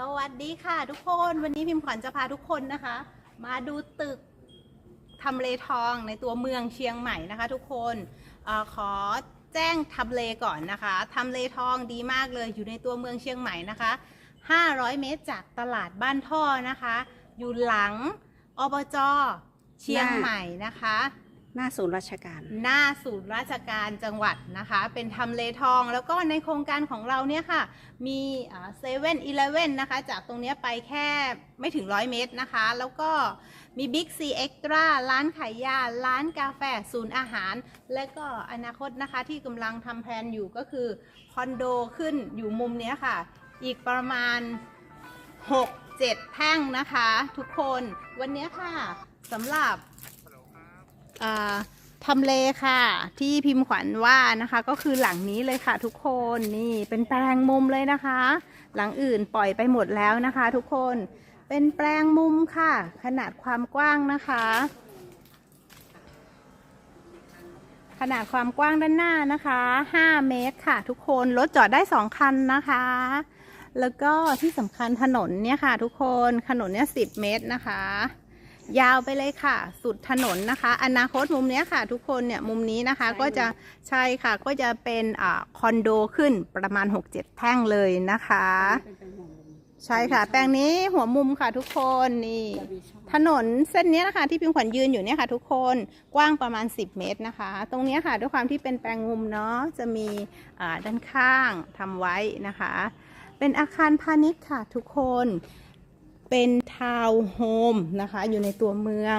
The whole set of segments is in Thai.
สวัสดีค่ะทุกคนวันนี้พิมพ์ขวัญจะพาทุกคนนะคะ มาดูตึกทำเลทองในตัวเมืองเชียงใหม่นะคะทุกคนออขอแจ้งทำเลก่อนนะคะทำเลทองดีมากเลยอยู่ในตัวเมืองเชียงใหม่นะคะ 500 เมตรจากตลาดบ้านท่อนะคะ อยู่หลังอบจเชียงใหม่นะคะ หน้าศูนย์ราชการ หน้าศูนย์ราชการจังหวัดนะคะ เป็นทำเลทอง แล้วก็ในโครงการของเราเนี่ยค่ะ มีเซเว่นอีเลฟเว่นนะคะ จากตรงเนี้ยไปแค่ไม่ถึงร้อยเมตรนะคะ แล้วก็มีบิ๊กซีเอ็กตร้าร้านขายยา ร้านกาแฟ ศูนย์อาหาร และก็อนาคตนะคะที่กำลังทำแผนอยู่ก็คือคอนโดขึ้นอยู่มุมเนี้ยค่ะ อีกประมาณ 6 7 แท่งนะคะ ทุกคน วันนี้ค่ะสำหรับ ทำเลค่ะ ที่พิมพ์ขวัญว่านะคะ ก็คือหลังนี้เลยค่ะ ทุกคนนี่เป็นแปลงมุมเลยนะคะ หลังอื่นปล่อยไปหมดแล้วนะคะ ทุกคนเป็นแปลงมุมค่ะ ขนาดความกว้างนะคะ ขนาดความกว้างด้านหน้านะคะ 5 เมตรค่ะ ทุกคนรถจอดได้ 2 คันนะคะ แล้วก็ที่สำคัญถนนเนี่ยค่ะ ทุกคนถนนเนี่ย10 เมตรนะคะ ยาวไปเลยค่ะ สุดถนนนะคะ อนาคตมุมเนี้ยค่ะ ทุกคนเนี่ยมุมนี้นะคะก็จะใช่ค่ะก็จะเป็นอ่าคอนโดขึ้นประมาณ 6-7 แท่งเลยนะคะ ใช่ค่ะ แปลงนี้หัวมุมค่ะทุกคนนี่ถนนเส้นเนี้ยนะคะที่พิมพ์ขวัญยืนอยู่เนี่ยค่ะ ทุกคนกว้างประมาณ 10 เมตรนะคะ ตรงเนี้ยค่ะด้วยความที่เป็นแปลงมุมเนาะจะมีอ่าด้านข้างทำไว้นะคะ เป็นอาคารพาณิชย์ค่ะทุกคน เป็นทาวน์โฮมนะคะ อยู่ในตัวเมือง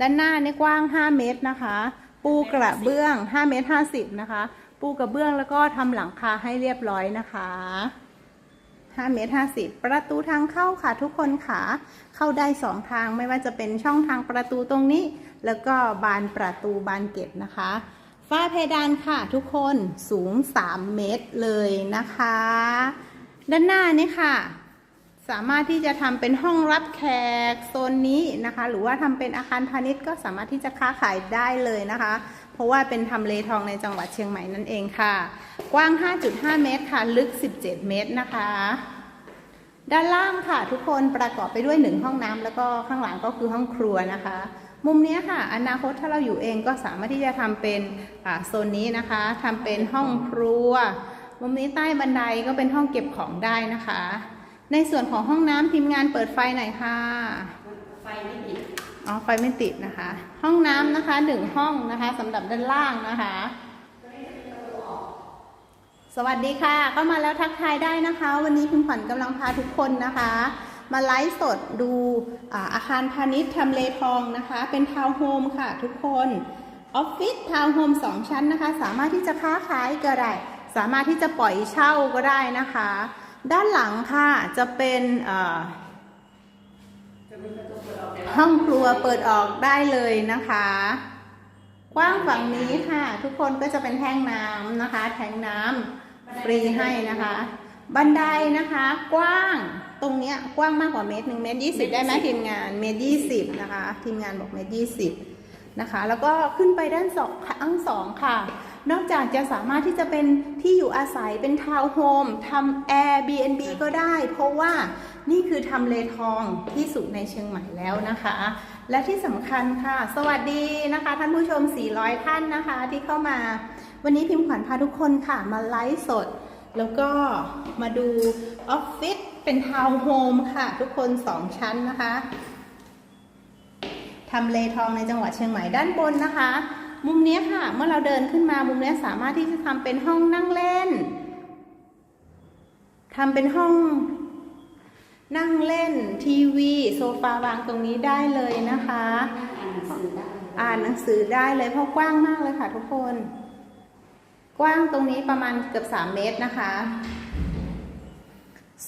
ด้านหน้าเนี่ยกว้าง 5 เมตรนะคะ ปูกระเบื้อง 5 เมตร 50 นะคะ ปูกระเบื้องแล้วก็ทำหลังคาให้เรียบร้อยนะคะ5เมตร50 ประตูทางเข้าค่ะทุกคนค่ะ เข้าได้ 2 ทางไม่ว่าจะเป็นช่องทางประตูตรงนี้ แล้วก็บานประตูบานเกล็ดนะคะ ฝ้าเพดานค่ะทุกคนสูง 3 เมตรเลยนะคะ ด้านหน้านี่ค่ะ สามารถที่จะทำเป็นห้องรับแขกโซนนี้นะคะ หรือว่าทำเป็นอาคารพาณิชย์ก็สามารถที่จะค้าขายได้เลยนะคะ เพราะว่าเป็นทำเลทองในจังหวัดเชียงใหม่นั่นเองค่ะ กว้าง 5.5 เมตรค่ะ ลึก 17 เมตรนะคะ ด้านล่างค่ะทุกคนประกอบไปด้วยหนึ่งห้องน้ำแล้วก็ข้างหลังก็คือห้องครัวนะคะ มุมนี้ค่ะ อนาคตถ้าเราอยู่เองก็สามารถที่จะทำเป็นโซนนี้นะคะทำเป็นห้องครัว มุมนี้ใต้บันไดก็เป็นห้องเก็บของได้นะคะ ในส่วนของห้องน้ำทีมงานเปิดไฟหน่อยค่ะ ไฟไม่ติด อ๋อ ไฟไม่ติดนะคะ ห้องน้ำนะคะหนึ่งห้องนะคะสำหรับด้านล่างนะคะ สวัสดีค่ะเข้ามาแล้วทักทายได้นะคะ วันนี้คุณขวัญกำลังพาทุกคนนะคะ มาไลฟ์สดดูอาอาคารพาณิชย์ทำเลทองนะคะ เป็นทาวน์โฮมค่ะทุกคน ออฟฟิศทาวน์โฮมสองชั้นนะคะ สามารถที่จะค้าขายก็ได้ สามารถที่จะปล่อยเช่าก็ได้นะคะ ด้านหลังค่ะจะเป็นเอ่อห้องครัวเปิดออกได้เลยนะคะ กว้างฝั่งนี้ค่ะ ทุกคนก็จะเป็นแท่งน้ำนะคะ แทงน้ำฟรีให้นะคะ บันไดนะคะ กว้างตรงเนี้ยกว้างมากกว่าเมตรหนึ่งเมตรยี่สิบได้ไหมทีมงานเมตรยี่สิบนะคะ ทีมงานบอกเมตรยี่สิบนะคะ แล้วก็ขึ้นไปด้านสองทั้งสองค่ะ นอกจากจะสามารถที่จะเป็นที่อยู่อาศัยเป็นทาวน์โฮมทำ Airbnb ก็ได้ เพราะว่านี่คือทำเลทองที่สุดในเชียงใหม่แล้วนะคะ และที่สำคัญค่ะ สวัสดีนะคะ ท่านผู้ชม 400 ท่านนะคะที่เข้ามา วันนี้พิมพ์ขวัญพาทุกคนค่ะ มาไลฟ์สด แล้วก็มาดูออฟฟิศเป็นทาวน์โฮมค่ะ ทุกคน 2 ชั้นนะคะทำเลทองในจังหวัดเชียงใหม่ด้านบนนะคะ มุมนี้ค่ะ เมื่อเราเดินขึ้นมามุมนี้สามารถที่จะทำเป็นห้องนั่งเล่นทำเป็นห้องนั่งเล่นทีวีโซฟาวางตรงนี้ได้เลยนะคะอ่านหนังสือได้อ่านหนังสือได้เลยเพราะกว้างมากเลยค่ะทุกคน กว้างตรงนี้ประมาณเกือบสามเมตรนะคะ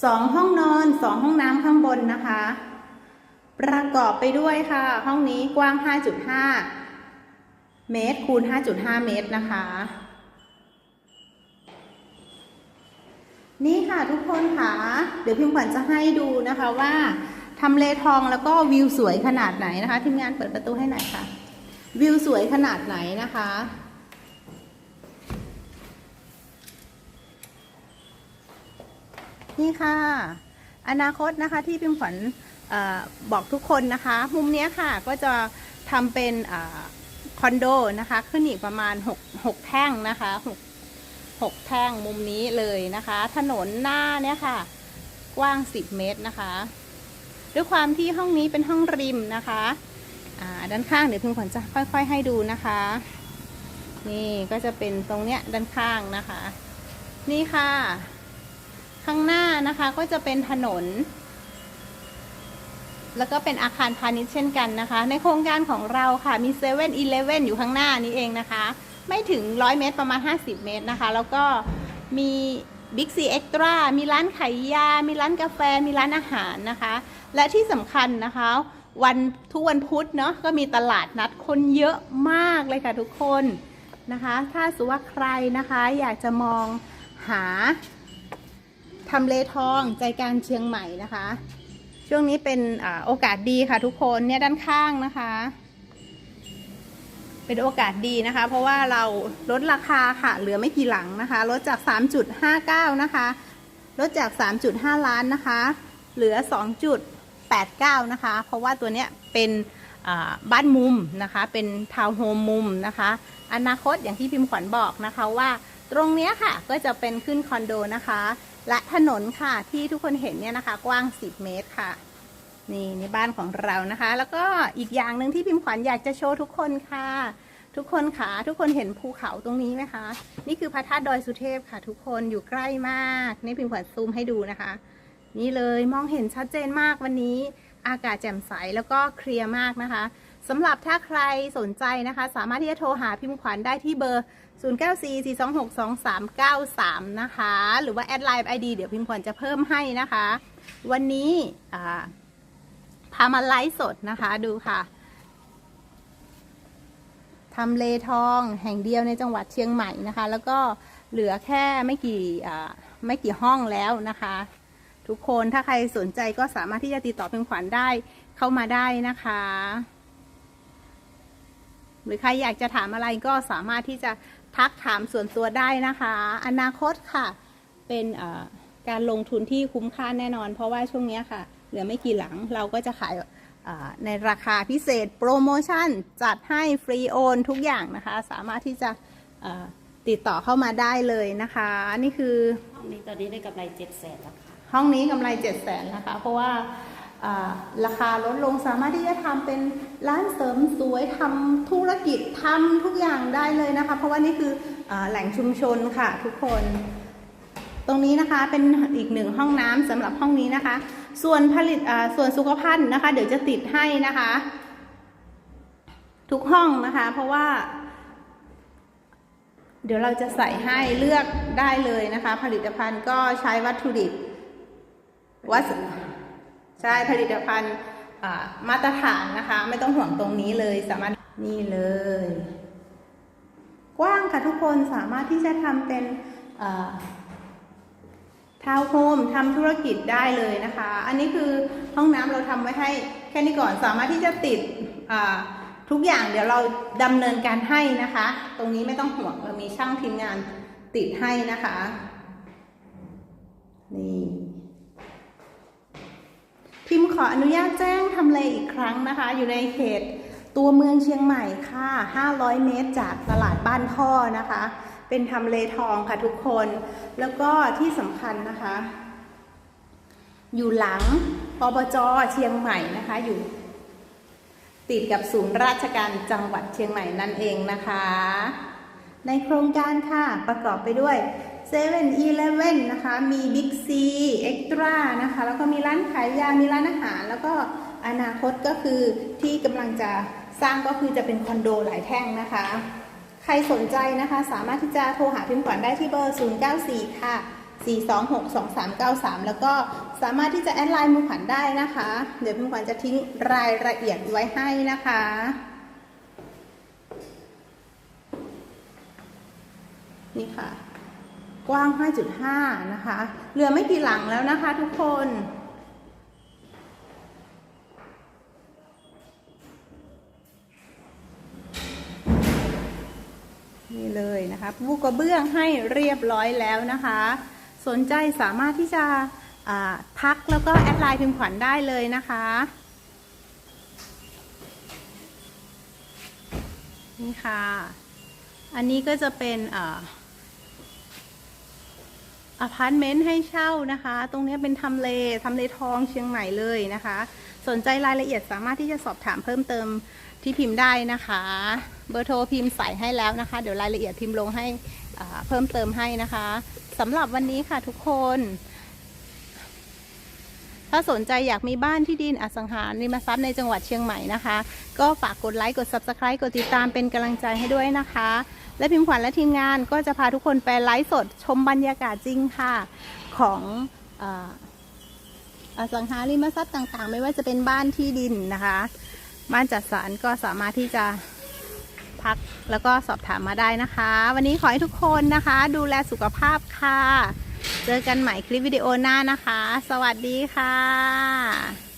สองห้องนอนสองห้องน้ำข้างบนนะคะ ประกอบไปด้วยค่ะ ห้องนี้กว้าง 5.5 เมตรคูณ 5.5 เมตรนะคะ นี่ค่ะทุกคนค่ะ เดี๋ยวพิมพ์ขวัญจะให้ดูนะคะว่าทำเลทองแล้วก็วิวสวยขนาดไหนนะคะ ทีมงานเปิดประตูให้หน่อยค่ะ วิวสวยขนาดไหนนะคะนี่ค่ะ อนาคตนะคะที่พิมขวัญบอกทุกคนนะคะ มุมนี้ค่ะก็จะทำเป็นอ คอนโดนะคะ ขึ้นอีกประมาณ6 6แท่งนะคะ6 6แท่งมุมนี้เลยนะคะ ถนนหน้าเนี่ยค่ะ กว้าง 10 เมตรนะคะ ด้วยความที่ห้องนี้เป็นห้องริมนะคะด้านข้างเดี๋ยวพิมขวัญจะค่อย ๆ ให้ดูนะคะ นี่ก็จะเป็นตรงเนี้ยด้านข้างนะคะ นี่ค่ะ ข้างหน้านะคะก็จะเป็นถนน แล้วก็เป็นอาคารพาณิชย์เช่นกันนะคะ ในโครงการของเราค่ะมี7 e เ e ่ e ออยู่ข้างหน้านี้เองนะคะ ไม่ถึง 100 เมตรประมาณ 50 เมตรนะคะ แล้วก็มีบิ๊กซีเอ็กตร้ามีร้านขายยา มีร้านกาแฟ มีร้านอาหารนะคะ และที่สำคัญนะคะ วันทุกวันพุธเนาะก็มีตลาดนัดคนเยอะมากเลยค่ะทุกคนนะคะ ถ้าสุว่าใครนะคะอยากจะมองหาทำเลทองใจกลางเชียงใหม่นะคะ ช่วงนี้เป็นอโอกาสดีค่ะทุกคนเนี่ยด้านข้างนะคะ เป็นโอกาสดีนะคะ เพราะว่าเราลดราคาค่ะ เหลือไม่กี่หลังนะคะ ลดจาก 3.59 นะคะ ลดจาก 3.5 ล้านนะคะ เหลือ 2.89 นะคะ เพราะว่าตัวเนี้ยเป็นบ้านมุมนะคะ เป็นทาวน์โฮมมุมนะคะ อนาคตอย่างที่พิมพ์ขวัญบอกนะคะว่าตรงเนี้ยค่ะก็จะเป็นขึ้นคอนโดนะคะ และถนนค่ะที่ทุกคนเห็นเนี่ยนะคะ กว้าง 10 เมตรค่ะ นี่ในบ้านของเรานะคะ แล้วก็อีกอย่างหนึ่งที่พิมพ์ขวัญอยากจะโชว์ทุกคนค่ะ ทุกคนค่ะทุกคนเห็นภูเขาตรงนี้ไหมคะ นี่คือพระธาตุดอยสุเทพค่ะ ทุกคนอยู่ใกล้มากนี่พิมพ์ขวัญซูมให้ดูนะคะ นี่เลยมองเห็นชัดเจนมากวันนี้ อากาศแจ่มใสแล้วก็เคลียร์มากนะคะสำหรับถ้าใครสนใจนะคะ สามารถที่จะโทรหาพิมพ์ขวัญได้ที่เบอร์ 0944262393 นะคะ หรือว่าแอดไลน์ไอดีเดี๋ยวพิมพ์ขวัญจะเพิ่มให้นะคะ วันนี้พามาไลฟ์สดนะคะดูค่ะทำเลทองแห่งเดียวในจังหวัดเชียงใหม่นะคะ แล้วก็เหลือแค่ไม่กี่ไม่กี่ห้องแล้วนะคะ ทุกคนถ้าใครสนใจก็สามารถที่จะติดต่อพิมพ์ขวัญได้เข้ามาได้นะคะ หรือใครอยากจะถามอะไรก็สามารถที่จะ ทักถามส่วนตัวได้นะคะ อนาคตค่ะ เป็นเอ่อการลงทุนที่คุ้มค่าแน่นอน เพราะว่าช่วงเนี้ยค่ะ เหลือไม่กี่หลังเราก็จะขายเอ่อในราคาพิเศษโปรโมชั่น จัดให้ฟรีโอนทุกอย่างนะคะ สามารถที่จะเอ่อติดต่อเข้ามาได้เลยนะคะ นี่คือห้องนี้ตอนนี้ได้กำไรเจ็ดแสนแล้วค่ะห้องนี้กำไร7 0 0 0 0นะคะ เพราะว่าอ่า ราคาลดลงสามารถที่จะทำเป็นร้านเสริมสวยทำธุรกิจทำทุกอย่างได้เลยนะคะ เพราะว่านี่คืออแหล่งชุมชนค่ะทุกคน ตรงนี้นะคะเป็นอีกหนึ่งห้องน้ำสำหรับห้องนี้นะคะ ส่วนผลิตส่วนสุขภัณฑ์นะคะ เดี๋ยวจะติดให้นะคะ ทุกห้องนะคะ เพราะว่าเดี๋ยวเราจะใส่ให้เลือกได้เลยนะคะ ผลิตภัณฑ์ก็ใช้วัตถุดิบวัส ใช่ผลิตภัณฑ์มาตรฐานนะคะ ไม่ต้องห่วงตรงนี้เลยสามารถนี่เลย กว้างค่ะทุกคนสามารถที่จะทำเป็นทาวน์โฮมทำธุรกิจได้เลยนะคะ อันนี้คือห้องน้ำเราทำไว้ให้แค่นี้ก่อนสามารถที่จะติดทุกอย่างเดี๋ยวเราดำเนินการให้นะคะ ตรงนี้ไม่ต้องห่วงเรามีช่างทีมงานติดให้นะคะ นี่ ขออนุญาตแจ้งทำเลอีกครั้งนะคะ อยู่ในเขตตัวเมืองเชียงใหม่ค่ะ 500 เมตรจากตลาดบ้านท่อนะคะ เป็นทำเลทองค่ะทุกคน แล้วก็ที่สำคัญนะคะ อยู่หลังปบจเชียงใหม่นะคะ อยู่ ติดกับศูนย์ราชการจังหวัดเชียงใหม่นั่นเองนะคะ ในโครงการค่ะประกอบไปด้วย 7 e เ e ่ e อนะคะ มี Big C Extra นะคะ แล้วก็มีร้านขายยา มีร้านอาหาร แล้วก็อนาคตก็คือที่กำลังจะสร้างก็คือจะเป็นคอนโดหลายแท่งนะคะ ใครสนใจนะคะ สามารถที่จะโทรหาพิมพ์ขวัญได้ที่เบอร์ 094 ค่ะ 4262393 แล้วก็สามารถที่จะแอดไลน์มือขวัญได้นะคะ เดี๋ยวพิมพ์ขวัญจะทิ้งรายละเอียดไว้ให้นะคะนี่ค่ะ กว้าง 5.5 นะคะ เหลือไม่กี่หลังแล้วนะคะทุกคน นี่เลยนะคะปูกระเบื้องให้เรียบร้อยแล้วนะคะ สนใจสามารถที่จะทักแล้วก็แอดไลน์พิมพ์ขวัญได้เลยนะคะนี่ค่ะ อันนี้ก็จะเป็นอ่า อพาร์ตเมนต์ให้เช่านะคะ ตรงนี้เป็นทำเลทำเลทองเชียงใหม่เลยนะคะ สนใจรายละเอียดสามารถที่จะสอบถามเพิ่มเติมที่พิมพ์ได้นะคะ เบอร์โทรพิมพ์ใส่ให้แล้วนะคะ เดี๋ยวรายละเอียดพิมพ์ลงให้เพิ่มเติมให้นะคะสำหรับวันนี้ค่ะทุกคน ถ้าสนใจอยากมีบ้านที่ดินอสังหาริมทรัพย์ในจังหวัดเชียงใหม่นะคะ ก็ฝากกดไลค์กด Subscribe กดติดตามเป็นกำลังใจให้ด้วยนะคะ และพิมพ์ขวัญและทีมงานก็จะพาทุกคนไปไลฟ์สดชมบรรยากาศจริงค่ะของออสังหาริมทรัพย์ต่างๆ ไม่ว่าจะเป็นบ้านที่ดินนะคะบ้านจัดสรรก็สามารถที่จะพักแล้วก็สอบถามมาได้นะคะ วันนี้ขอให้ทุกคนนะคะ ดูแลสุขภาพค่ะ เจอกันใหม่คลิปวิดีโอหน้านะคะ สวัสดีค่ะ